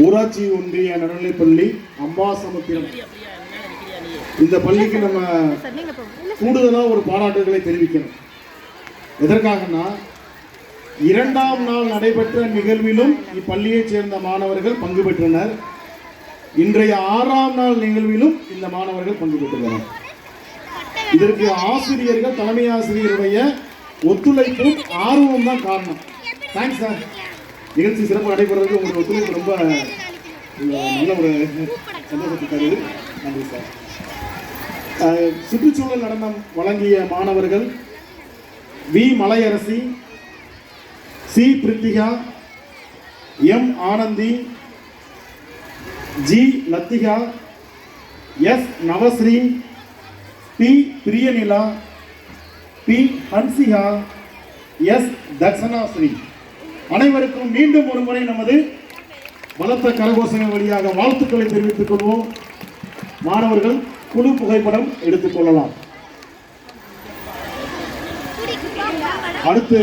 ஊராட்சி ஒன்றிய நடுநிலைப்பள்ளி அம்பாசமுத்திரம் இந்த பள்ளிக்கு நம்ம கூடுதலாக ஒரு பாராட்டுகளை தெரிவிக்கணும். எதற்காகனா இரண்டாம் நாள் நடைபெற்ற நிகழ்விலும் இப்பள்ளியைச் சேர்ந்த மாணவர்கள் பங்கு பெற்றனர். இன்றைய ஆறாம் நாள் நிகழ்விலும் இந்த மாணவர்கள் பங்கு பெற்றுள்ளனர். இதற்கு ஆசிரியர்கள் தலைமை ஆசிரியருடைய ஒத்துழைப்பும் ஆர்வம் தான் காரணம். தேங்க்ஸ் சார் நிகழ்ச்சி சிறப்பாக நடைபெறதுக்கு உங்களுடைய ஒத்துழைப்பு ரொம்ப நல்ல ஒரு சந்தோஷத்தை தருது நன்றி சார். சுற்றுச்சூழல் நடனம் வழங்கிய மாணவர்கள் V. Malayarasi C. Prithika M. Anandhi G. Lathika S. Navashree P. Priyanila P. Hansika S. Darshanashree அனைவருக்கும் மீண்டும் ஒரு முறை நமது பலத்த கரகோசங்கள் வழியாக வாழ்த்துக்களை தெரிவித்துக் கொள்வோம். மாணவர்கள் குழு புகைப்படம் எடுத்துக் கொள்ளலாம். அடுத்து